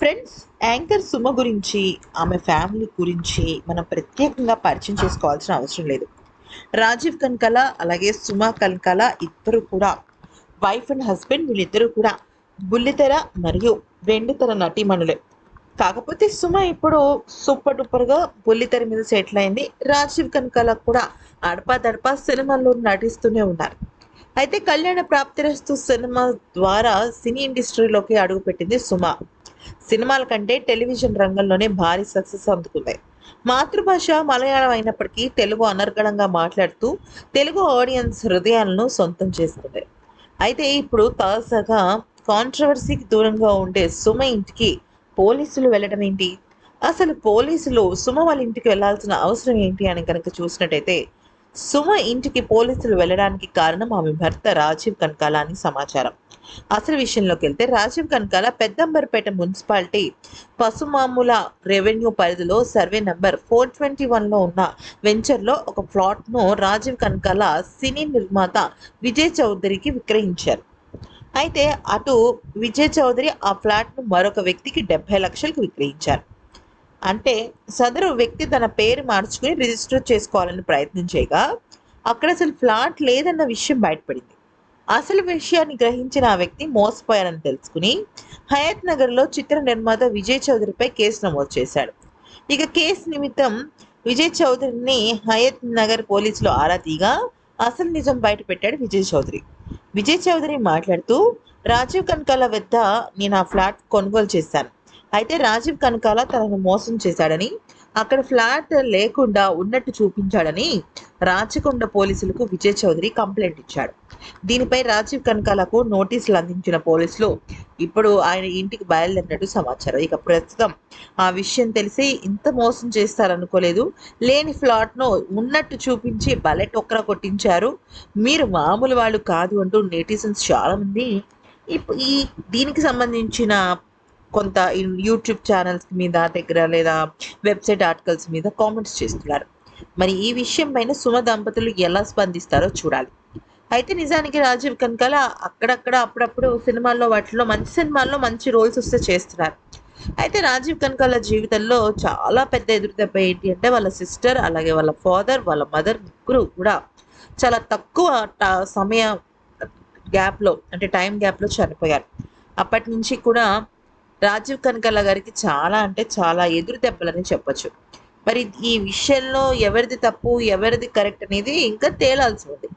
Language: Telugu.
ఫ్రెండ్స్ యాంకర్ సుమ గురించి ఆమె ఫ్యామిలీ గురించి మనం ప్రత్యేకంగా పరిచయం చేసుకోవాల్సిన అవసరం లేదు. రాజీవ్ కనకల అలాగే సుమ కన్కల ఇద్దరు కూడా వైఫ్ అండ్ హస్బెండ్ వీళ్ళిద్దరూ కూడా బుల్లితెర మరియు వెండితెర నటీమణులే. కాకపోతే సుమ ఇప్పుడు సూపర్ డూపర్గా బుల్లితెర మీద సెటిల్ అయింది. రాజీవ్ కనకల కూడా అడపా దడపా సినిమాల్లో నటిస్తూనే ఉన్నారు. అయితే కళ్యాణ ప్రాప్తిరస్తు సినిమా ద్వారా సినీ ఇండస్ట్రీలోకి అడుగుపెట్టింది సుమ. సినిమాల కంటే టెలివిజన్ రంగంలోనే భారీ సక్సెస్ అందుకుంది. మాతృభాష మలయాళం అయినప్పటికీ తెలుగు అనర్గళంగా మాట్లాడుతూ తెలుగు ఆడియన్స్ హృదయాలను సొంతం చేసుకుంది. అయితే ఇప్పుడు తాజాగా కాంట్రవర్సీకి దూరంగా ఉండే సుమ ఇంటికి పోలీసులు వెళ్ళడం ఏంటి? అసలు పోలీసులు సుమ వాళ్ళ ఇంటికి వెళ్ళాల్సిన అవసరం ఏంటి అని కనుక చూసినట్టయితే సుమ ఇంటికి పోలీసులు వెళ్ళడానికి కారణం ఆమె భర్త రాజీవ్ కనకాల అని సమాచారం. అసలు విషయంలోకి వెళ్తే రాజీవ్ కనకాల పెద్దంబర్పేట మున్సిపాలిటీ పసుమాముల రెవెన్యూ పరిధిలో సర్వే నంబర్ ఫోర్ ట్వంటీ వన్లో ఉన్న వెంచర్లో ఒక ప్లాట్ను రాజీవ్ కనకాల సినీ నిర్మాత విజయ్ చౌదరికి విక్రయించారు. అయితే అటు విజయ్ చౌదరి ఆ ఫ్లాట్ను మరొక వ్యక్తికి డెబ్బై లక్షలకు విక్రయించారు. అంటే సదరు వ్యక్తి తన పేరు మార్చుకుని రిజిస్టర్ చేసుకోవాలని ప్రయత్నం చేయగా అక్కడ అసలు ఫ్లాట్ లేదన్న విషయం బయటపడింది. అసలు విషయాన్ని గ్రహించిన ఆ వ్యక్తి మోసపోయారని తెలుసుకుని హయత్ నగర్లో చిత్ర నిర్మాత విజయ్ చౌదరిపై కేసు నమోదు చేశాడు. ఇక కేసు నిమిత్తం విజయ్ చౌదరిని హయత్ నగర్ పోలీసులు ఆరా తీగా అసలు నిజం బయటపెట్టాడు విజయ్ చౌదరి. విజయ్ చౌదరి మాట్లాడుతూ రాజీవ్ కనకాల వద్ద నేను ఆ ఫ్లాట్ కొనుగోలు చేశాను. అయితే రాజీవ్ కనకాల తనను మోసం చేశాడని అక్కడ ఫ్లాట్ లేకుండా ఉన్నట్టు చూపించాడని రాచకొండ పోలీసులకు విజయ్ చౌదరి కంప్లైంట్ ఇచ్చాడు. దీనిపై రాజీవ్ కనకాలకు నోటీసులు అందించిన పోలీసులు ఇప్పుడు ఆయన ఇంటికి బయలుదేరినట్టు సమాచారం. ఇక ప్రస్తుతం ఆ విషయం తెలిసి ఇంత మోసం చేస్తారనుకోలేదు. లేని ఫ్లాట్ను ఉన్నట్టు చూపించి బలె టొక్కర కొట్టించారు. మీరు మామూలు వాళ్ళు కాదు అంటూ నెటిజన్స్ చాలామంది. ఇప్- ఈ దీనికి సంబంధించిన కొంత యూట్యూబ్ ఛానల్స్ మీద దగ్గర లేదా వెబ్సైట్ ఆర్టికల్స్ మీద కామెంట్స్ చేస్తున్నారు. మరి ఈ విషయం పైన సుమ దంపతులు ఎలా స్పందిస్తారో చూడాలి. అయితే నిజానికి రాజీవ్ కనకాల అక్కడక్కడ అప్పుడప్పుడు సినిమాల్లో వాటిలో మంచి సినిమాల్లో మంచి రోల్స్ వస్తే చేస్తున్నారు. అయితే రాజీవ్ కనకాల జీవితంలో చాలా పెద్ద ఎదురుదెబ్బ ఏంటి అంటే వాళ్ళ సిస్టర్ అలాగే వాళ్ళ ఫాదర్ వాళ్ళ మదర్ ముగ్గురు కూడా చాలా తక్కువ సమయ గ్యాప్లో అంటే టైం గ్యాప్లో చనిపోయారు. అప్పటి నుంచి కూడా రాజీవ్ కనకల్ల గారికి చాలా అంటే చాలా ఎదురు దెబ్బలని చెప్పొచ్చు. మరి ఈ విషయంలో ఎవరిది తప్పు ఎవరిది కరెక్ట్ అనేది ఇంకా తేలాల్సి ఉంది.